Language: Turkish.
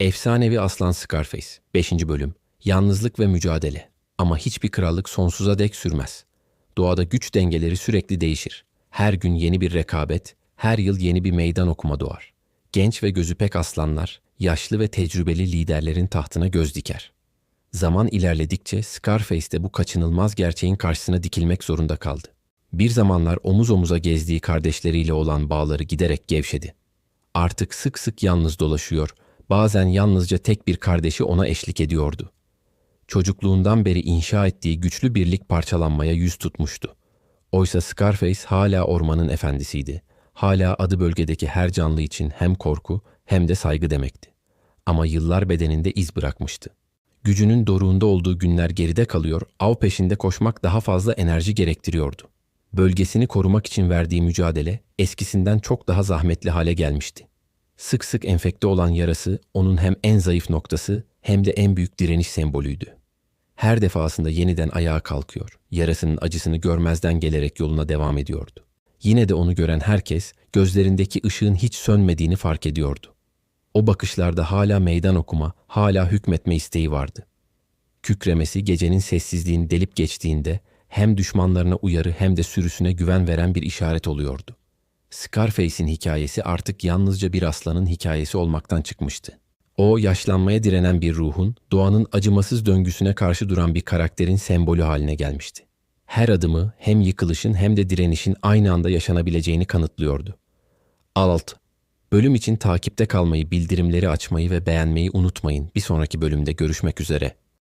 Efsanevi Aslan Scarface 5. bölüm Yalnızlık ve mücadele Ama hiçbir krallık sonsuza dek sürmez. Doğada güç dengeleri sürekli değişir. Her gün yeni bir rekabet, her yıl yeni bir meydan okuma doğar. Genç ve gözü pek aslanlar, yaşlı ve tecrübeli liderlerin tahtına göz diker. Zaman ilerledikçe Scarface de bu kaçınılmaz gerçeğin karşısına dikilmek zorunda kaldı. Bir zamanlar omuz omuza gezdiği kardeşleriyle olan bağları giderek gevşedi. Artık sık sık yalnız dolaşıyor, bazen yalnızca tek bir kardeşi ona eşlik ediyordu. Çocukluğundan beri inşa ettiği güçlü birlik parçalanmaya yüz tutmuştu. Oysa Scarface hala ormanın efendisiydi. Hala adı bölgedeki her canlı için hem korku hem de saygı demekti. Ama yıllar bedeninde iz bırakmıştı. Gücünün doruğunda olduğu günler geride kalıyor, av peşinde koşmak daha fazla enerji gerektiriyordu. Bölgesini korumak için verdiği mücadele eskisinden çok daha zahmetli hale gelmişti. Sık sık enfekte olan yarası onun hem en zayıf noktası hem de en büyük direniş sembolüydü. Her defasında yeniden ayağa kalkıyor, yarasının acısını görmezden gelerek yoluna devam ediyordu. Yine de onu gören herkes gözlerindeki ışığın hiç sönmediğini fark ediyordu. O bakışlarda hala meydan okuma, hala hükmetme isteği vardı. Kükremesi gecenin sessizliğini delip geçtiğinde hem düşmanlarına uyarı hem de sürüsüne güven veren bir işaret oluyordu. Scarface'in hikayesi artık yalnızca bir aslanın hikayesi olmaktan çıkmıştı. O yaşlanmaya direnen bir ruhun, doğanın acımasız döngüsüne karşı duran bir karakterin sembolü haline gelmişti. Her adımı hem yıkılışın hem de direnişin aynı anda yaşanabileceğini kanıtlıyordu. Alt. Bölüm için takipte kalmayı, bildirimleri açmayı ve beğenmeyi unutmayın. Bir sonraki bölümde görüşmek üzere.